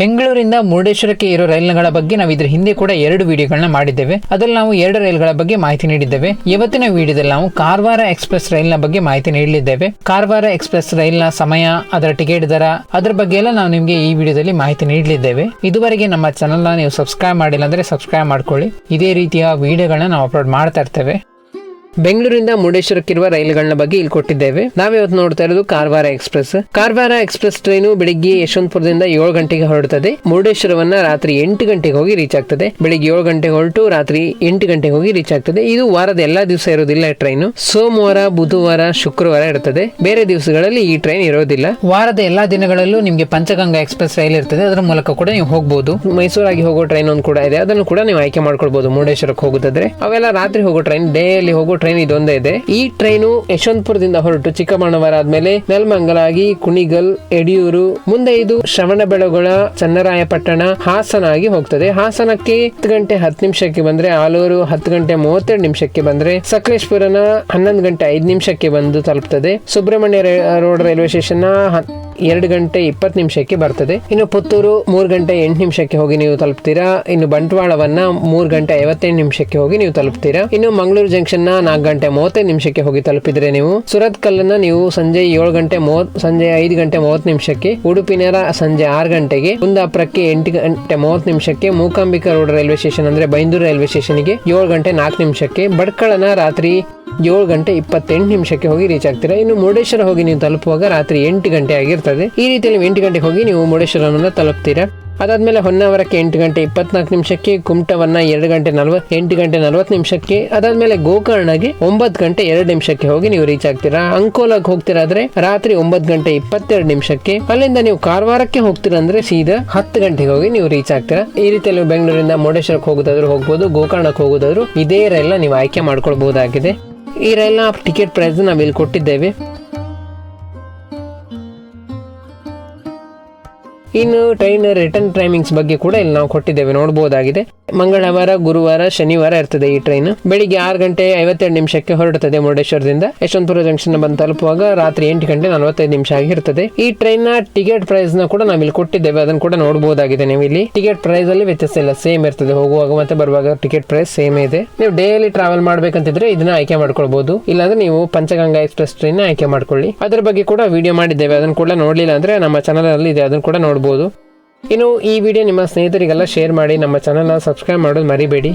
ಬೆಂಗಳೂರಿಂದ ಮುರುಡೇಶ್ವರಕ್ಕೆ ಇರೋ ರೈಲ್ಗಳ ಬಗ್ಗೆ ನಾವು ಇದ್ರ ಹಿಂದೆ ಕೂಡ ಎರಡು ವಿಡಿಯೋಗಳನ್ನ ಮಾಡಿದ್ದೇವೆ. ಅದರಲ್ಲಿ ನಾವು ಎರಡು ರೈಲ್ಗಳ ಬಗ್ಗೆ ಮಾಹಿತಿ ನೀಡಿದ್ದೇವೆ. ಇವತ್ತಿನ ವಿಡಿಯೋದಲ್ಲಿ ನಾವು ಕಾರವಾರ ಎಕ್ಸ್ಪ್ರೆಸ್ ರೈಲ್ನ ಬಗ್ಗೆ ಮಾಹಿತಿ ನೀಡಲಿದ್ದೇವೆ. ಕಾರವಾರ ಎಕ್ಸ್ಪ್ರೆಸ್ ರೈಲ್ನ ಸಮಯ, ಅದರ ಟಿಕೆಟ್ ದರ, ಅದರ ಬಗ್ಗೆ ಎಲ್ಲ ನಾವು ನಿಮಗೆ ಈ ವಿಡಿಯೋದಲ್ಲಿ ಮಾಹಿತಿ ನೀಡಲಿದ್ದೇವೆ. ಇದುವರೆಗೆ ನಮ್ಮ ಚಾನಲ್ನ ನೀವು ಸಬ್ಸ್ಕ್ರೈಬ್ ಮಾಡಿಲ್ಲ ಅಂದ್ರೆ ಸಬ್ಸ್ಕ್ರೈಬ್ ಮಾಡ್ಕೊಳ್ಳಿ. ಇದೇ ರೀತಿಯ ವಿಡಿಯೋಗಳನ್ನ ನಾವು ಅಪ್ಲೋಡ್ ಮಾಡ್ತಾ ಇರ್ತೇವೆ. ಬೆಂಗಳೂರಿಂದ ಮುರುಡೇಶ್ವರಕ್ಕಿರುವ ರೈಲುಗಳನ್ನ ಬಗ್ಗೆ ಇಲ್ಲಿ ಕೊಟ್ಟಿದ್ದೇವೆ. ನಾವಿವತ್ತು ನೋಡ್ತಾ ಇರೋದು Karwar express. Karwar express train ಬೆಳಿಗ್ಗೆ ಯಶವಂತಪುರದಿಂದ ಏಳು ಗಂಟೆಗೆ ಹೊರಡುತ್ತದೆ ಮುರುಡೇಶ್ವರವನ್ನ ರಾತ್ರಿ ಎಂಟು ಗಂಟೆಗೆ ಹೋಗಿ ರೀಚ್ ಆಗ್ತದೆ. ಬೆಳಿಗ್ಗೆ ಏಳು ಗಂಟೆಗೆ ಹೊರಟು ರಾತ್ರಿ ಎಂಟು ಗಂಟೆಗೆ ಹೋಗಿ ರೀಚ್ ಆಗ್ತದೆ. ಇದು ವಾರದ ಎಲ್ಲಾ ದಿವಸ ಇರೋದಿಲ್ಲ ಟ್ರೈನು. ಸೋಮವಾರ, ಬುಧವಾರ, ಶುಕ್ರವಾರ ಇರ್ತದೆ. ಬೇರೆ ದಿವಸಗಳಲ್ಲಿ ಈ ಟ್ರೈನ್ ಇರೋದಿಲ್ಲ. ವಾರದ ಎಲ್ಲಾ ದಿನಗಳಲ್ಲೂ ನಿಮಗೆ ಪಂಚಗಂಗಾ ಎಕ್ಸ್ಪ್ರೆಸ್ ರೈಲ್ ಇರ್ತದೆ. ಅದರ ಮೂಲಕ ಕೂಡ ನೀವು ಹೋಗಬಹುದು ಮೈಸೂರಾಗಿ ಹೋಗೋ ಟ್ರೈನ್ ಒಂದು ಕೂಡ ಇದೆ. ಅದನ್ನು ಕೂಡ ನೀವು ಆಯ್ಕೆ ಮಾಡ್ಕೊಳ್ಬಹುದು ಮುರುಡೇಶ್ವರಕ್ಕೆ ಹೋಗೋದಾದ್ರೆ. ಅವೆಲ್ಲ ರಾತ್ರಿ ಹೋಗೋ ಟ್ರೈನ್ ಡೇಲಿ ಹೋಗೋ ಟ್ರೈನ್ ಇದೊಂದೇ ಇದೆ. ಈ ಟ್ರೈನು ಯಶವಂತಪುರದಿಂದ ಹೊರಟು ಚಿಕ್ಕಮಗಳೂರು ಆದ್ಮೇಲೆ ನೆಲಮಂಗಲಾಗಿ ಕುಣಿಗಲ್ ಯಡಿಯೂರು ಮುಂದೆ ಇದು ಶ್ರವಣಬೆಳಗೊಳ, ಚನ್ನರಾಯಪಟ್ಟಣ, ಹಾಸನ ಆಗಿ ಹೋಗ್ತದೆ. ಹಾಸನಕ್ಕೆ ಹತ್ತು ಗಂಟೆ ಹತ್ತು ನಿಮಿಷಕ್ಕೆ ಬಂದ್ರೆ ಆಲೂರು, ಹತ್ತು ಗಂಟೆ ಮೂವತ್ತೆರಡು ನಿಮಿಷಕ್ಕೆ ಬಂದ್ರೆ ಸಕಲೇಶ್ಪುರನ ಹನ್ನೊಂದು ಗಂಟೆ ಐದು ನಿಮಿಷಕ್ಕೆ ಬಂದು ತಲುಪ್ತದೆ. ಸುಬ್ರಹ್ಮಣ್ಯ ರೋಡ್ ರೈಲ್ವೆ ಸ್ಟೇಷನ್ ಎರಡು ಗಂಟೆ ಇಪ್ಪತ್ತು ನಿಮಿಷಕ್ಕೆ ಬರ್ತದೆ. ಇನ್ನು ಪುತ್ತೂರು ಮೂರು ಗಂಟೆ ಎಂಟು ನಿಮಿಷಕ್ಕೆ ಹೋಗಿ ನೀವು ತಲುಪ್ತೀರಾ? ಇನ್ನು ಬಂಟ್ವಾಳವನ್ನ ಮೂರು ಗಂಟೆ ಐವತ್ತೆಂಟು ನಿಮಿಷಕ್ಕೆ ಹೋಗಿ ನೀವು ತಲುಪ್ತೀರಾ? ಇನ್ನು ಮಂಗಳೂರು ಜಂಕ್ಷನ್ನ ನಾಲ್ಕು ಗಂಟೆ ಮೂವತ್ತೈದು ನಿಮಿಷಕ್ಕೆ ಹೋಗಿ ತಲುಪಿದ್ರೆ ನೀವು? ಸುರತ್ ನೀವು ಸಂಜೆ ಏಳು ಗಂಟೆ ಮೂವತ್ ಸಂಜೆ ಐದು ಗಂಟೆ ಮೂವತ್ತು ನಿಮಿಷಕ್ಕೆ, ಉಡುಪಿನರ ಸಂಜೆ ಆರು ಗಂಟೆಗೆ, ಕುಂದಾಪುರಕ್ಕೆ ಎಂಟು ಗಂಟೆ ಮೂವತ್ತು ನಿಮಿಷಕ್ಕೆ, ಮೂಕಾಂಬಿಕಾ ರೋಡ್ ರೈಲ್ವೆ ಸ್ಟೇಷನ್ ಅಂದ್ರೆ ಬೈಂದೂರು ರೈಲ್ವೆ ಸ್ಟೇಷನ್ಗೆ ಏಳು ಗಂಟೆ ನಾಲ್ಕು ನಿಮಿಷಕ್ಕೆ ಬಡ್ಕಳನ ರಾತ್ರಿ ಏಳು ಗಂಟೆ ಇಪ್ಪತ್ತೆಂಟು ನಿಮಿಷಕ್ಕೆ ಹೋಗಿ ರೀಚ್ ಆಗ್ತೀರಾ? ಇನ್ನು ಮುರುಡೇಶ್ವರ ಹೋಗಿ ನೀವು ತಲುಪುವಾಗ ರಾತ್ರಿ ಎಂಟು ಗಂಟೆ ಆಗಿರ್ತದೆ. ಈ ರೀತಿಯಲ್ಲಿ ನೀವು ಎಂಟು ಗಂಟೆಗೆ ಹೋಗಿ ನೀವು ಮುರುಡೇಶ್ವರವನ್ನು ತಲುಪ್ತೀರಾ? ಅದಾದಮೇಲೆ ಹೊನ್ನಾವರಕ್ಕೆ ಎಂಟು ಗಂಟೆ ಇಪ್ಪತ್ನಾಲ್ಕು ನಿಮಿಷಕ್ಕೆ, ಕುಮಟವನ್ನ ಎರಡು ಗಂಟೆ ನಲ್ವತ್ ಎಂಟು ಗಂಟೆ ನಲ್ವತ್ತು ನಿಮಿಷಕ್ಕೆ, ಅದಾದ್ಮೇಲೆ ಗೋಕರ್ಣಗೆ ಒಂಬತ್ತು ಗಂಟೆ ಎರಡು ನಿಮಿಷಕ್ಕೆ ಹೋಗಿ ನೀವು ರೀಚ್ ಆಗ್ತೀರಾ? ಅಂಕೋಲಾಗೆ ಹೋಗ್ತೀರಾದ್ರೆ ರಾತ್ರಿ ಒಂಬತ್ತು ಗಂಟೆ ಇಪ್ಪತ್ತೆರಡು ನಿಮಿಷಕ್ಕೆ, ಅಲ್ಲಿಂದ ನೀವು ಕಾರವಾರಕ್ಕೆ ಹೋಗ್ತೀರಾ ಅಂದ್ರೆ ಸೀದಾ ಹತ್ತು ಗಂಟೆಗೆ ಹೋಗಿ ನೀವು ರೀಚ್ ಆಗ್ತೀರಾ? ಈ ರೀತಿಯಲ್ಲಿ ಬೆಂಗಳೂರಿಂದ ಮುರುಡೇಶ್ವರಕ್ಕೆ ಹೋಗೋದಾದ್ರು ಹೋಗ್ಬೋದು, ಗೋಕರ್ಣಕ್ಕೆ ಹೋಗೋದಾದ್ರು ಇದೇ ರೆಲ್ಲ ನೀವು ಆಯ್ಕೆ ಮಾಡ್ಕೊಳ್ಬಹುದಾಗಿದೆ. ಈ ರೈಲ್ನ ಟಿಕೆಟ್ ಪ್ರೈಸ್ ನಾವು ಇಲ್ಲಿ ಕೊಟ್ಟಿದ್ದೇವೆ. ಇನ್ನು ಟ್ರೈನ್ ರಿಟರ್ನ್ ಟೈಮಿಂಗ್ಸ್ ಬಗ್ಗೆ ಕೂಡ ಇಲ್ಲಿ ನಾವು ಕೊಟ್ಟಿದ್ದೇವೆ ನೋಡಬಹುದಾಗಿದೆ ಮಂಗಳವಾರ, ಗುರುವಾರ, ಶನಿವಾರ ಇರ್ತದೆ ಈ ಟ್ರೈನ್ ಬೆಳಿಗ್ಗೆ ಆರು ಗಂಟೆ ಐವತ್ತೆರಡು ನಿಮಿಷಕ್ಕೆ ಹೊರಡುತ್ತದೆ ಮುರುಡೇಶ್ವರದಿಂದ. ಯಶವಂತಪುರ ಜಂಕ್ಷನ್ ಬಂದು ತಲುಪುವಾಗ ರಾತ್ರಿ ಎಂಟು ಗಂಟೆ ನಲವತ್ತೈದು ನಿಮಿಷ ಆಗಿರ್ತದೆ ಈ ಟ್ರೈನ್ನ ಟಿಕೆಟ್ ಪ್ರೈಸ್ನ ಕೂಡ ನಾವಿಲ್ಲಿ ಕೊಟ್ಟಿದ್ದೇವೆ. ಅದನ್ನು ಕೂಡ ನೋಡಬಹುದಾಗಿದೆ ನೀವು ಇಲ್ಲಿ ಟಿಕೆಟ್ ಪ್ರೈಸ್ ಅಲ್ಲಿ ವ್ಯತ್ಯಾಸ ಇಲ್ಲ. ಸೇಮ್ ಇರ್ತದೆ. ಹೋಗುವಾಗ ಮತ್ತೆ ಬರುವಾಗ ಟಿಕೆಟ್ ಪ್ರೈಸ್ ಸೇಮ್ ಇದೆ. ನೀವು ಡೈಲಿ ಟ್ರಾವೆಲ್ ಮಾಡ್ಬೇಕಂತಿದ್ರೆ ಇದನ್ನ ಆಯ್ಕೆ ಮಾಡ್ಕೊಳ್ಬಹುದು ಇಲ್ಲಾಂದ್ರೆ ನೀವು ಪಂಚಗಂಗಾ ಎಕ್ಸ್ಪ್ರೆಸ್ ಟ್ರೈನ್ ಆಯ್ಕೆ ಮಾಡ್ಕೊಳ್ಳಿ. ಅದರ ಬಗ್ಗೆ ಕೂಡ ವಿಡಿಯೋ ಮಾಡಿದ್ದೇವೆ. ಅದನ್ನು ಕೂಡ ನೋಡಲಿಲ್ಲ ಅಂದ್ರೆ ನಮ್ಮ ಚಾನಲ್ ಅಲ್ಲಿ ಇದೆ. ಅದನ್ನು ಕೂಡ ನೋಡಬಹುದು ಇನ್ನು ಈ ವಿಡಿಯೋ ನಿಮ್ಮ ಸ್ನೇಹಿತರಿಗೆಲ್ಲ ಶೇರ್ ಮಾಡಿ ನಮ್ಮ ಚಾನಲ್ನ ಸಬ್ಸ್ಕ್ರೈಬ್ ಮಾಡೋದು ಮರಿಬೇಡಿ.